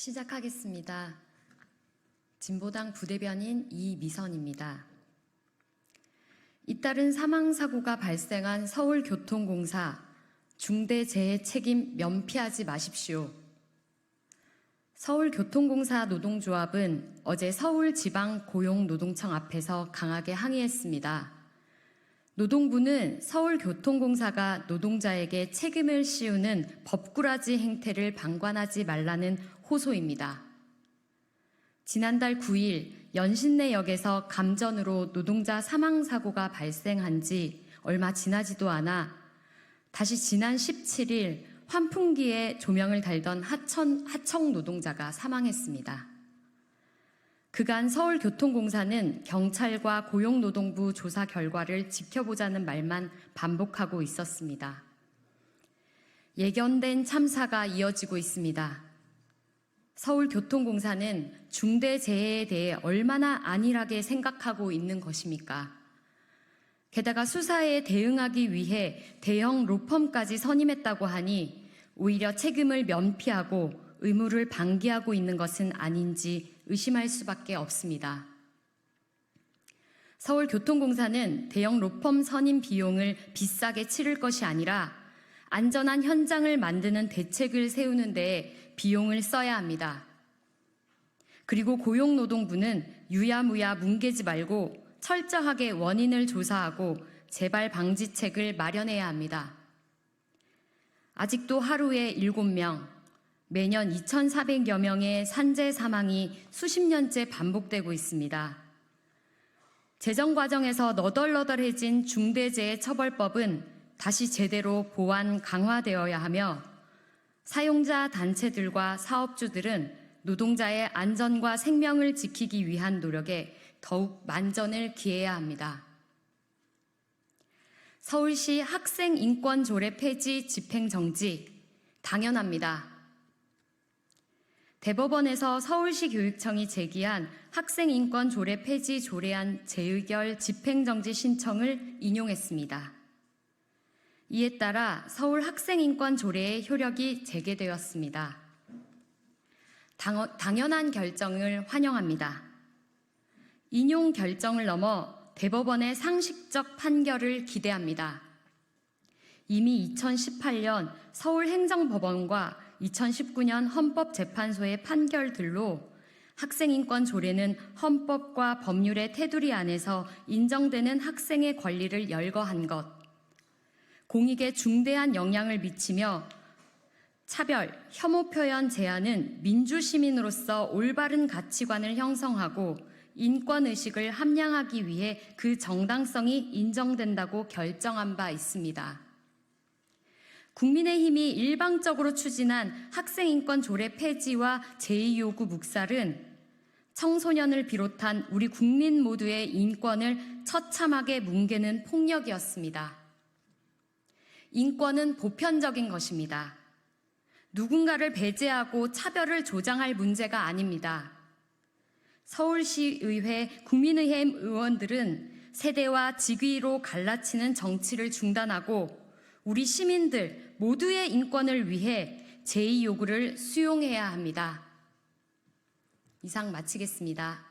시작하겠습니다. 진보당 부대변인 이미선입니다. 잇따른 사망사고가 발생한 서울교통공사 중대재해 책임 면피하지 마십시오. 서울교통공사 노동조합은 어제 서울지방고용노동청 앞에서 강하게 항의했습니다. 노동부는 서울교통공사가 노동자에게 책임을 씌우는 법꾸라지 행태를 방관하지 말라는 호소입니다. 지난달 9일 연신내역에서 감전으로 노동자 사망사고가 발생한 지 얼마 지나지도 않아 다시 지난 17일 환풍기에 조명을 달던 하천, 하청 노동자가 사망했습니다. 그간 서울교통공사는 경찰과 고용노동부 조사 결과를 지켜보자는 말만 반복하고 있었습니다. 예견된 참사가 이어지고 있습니다. 서울교통공사는 중대재해에 대해 얼마나 안일하게 생각하고 있는 것입니까? 게다가 수사에 대응하기 위해 대형 로펌까지 선임했다고 하니 오히려 책임을 면피하고 의무를 방기하고 있는 것은 아닌지 의심할 수밖에 없습니다. 서울교통공사는 대형 로펌 선임 비용을 비싸게 치를 것이 아니라 안전한 현장을 만드는 대책을 세우는 데 비용을 써야 합니다. 그리고 고용노동부는 유야무야 뭉개지 말고 철저하게 원인을 조사하고 재발 방지책을 마련해야 합니다. 아직도 하루에 7명, 매년 2,400여 명의 산재 사망이 수십 년째 반복되고 있습니다. 재정 과정에서 너덜너덜해진 중대재해처벌법은 다시 제대로 보완 강화되어야 하며 사용자 단체들과 사업주들은 노동자의 안전과 생명을 지키기 위한 노력에 더욱 만전을 기해야 합니다. 서울시 학생 인권 조례 폐지 집행 정지 당연합니다. 대법원에서 서울시 교육청이 제기한 학생 인권 조례 폐지 조례안 재의결 집행 정지 신청을 인용했습니다. 이에 따라 서울 학생 인권 조례의 효력이 재개되었습니다. 당, 당연한 결정을 환영합니다. 인용 결정을 넘어 대법원의 상식적 판결을 기대합니다. 이미 2018년 서울행정법원과 2019년 헌법재판소의 판결들로 학생인권 조례는 헌법과 법률의 테두리 안에서 인정되는 학생의 권리를 열거한 것, 공익에 중대한 영향을 미치며 차별, 혐오 표현 제한은 민주시민으로서 올바른 가치관을 형성하고 인권의식을 함양하기 위해 그 정당성이 인정된다고 결정한 바 있습니다. 국민의힘이 일방적으로 추진한 학생인권 조례 폐지와 제2요구 묵살은 청소년을 비롯한 우리 국민 모두의 인권을 처참하게 뭉개는 폭력이었습니다. 인권은 보편적인 것입니다. 누군가를 배제하고 차별을 조장할 문제가 아닙니다. 서울시의회 국민의힘 의원들은 세대와 직위로 갈라치는 정치를 중단하고 우리 시민들 모두의 인권을 위해 제2요구를 수용해야 합니다. 이상 마치겠습니다.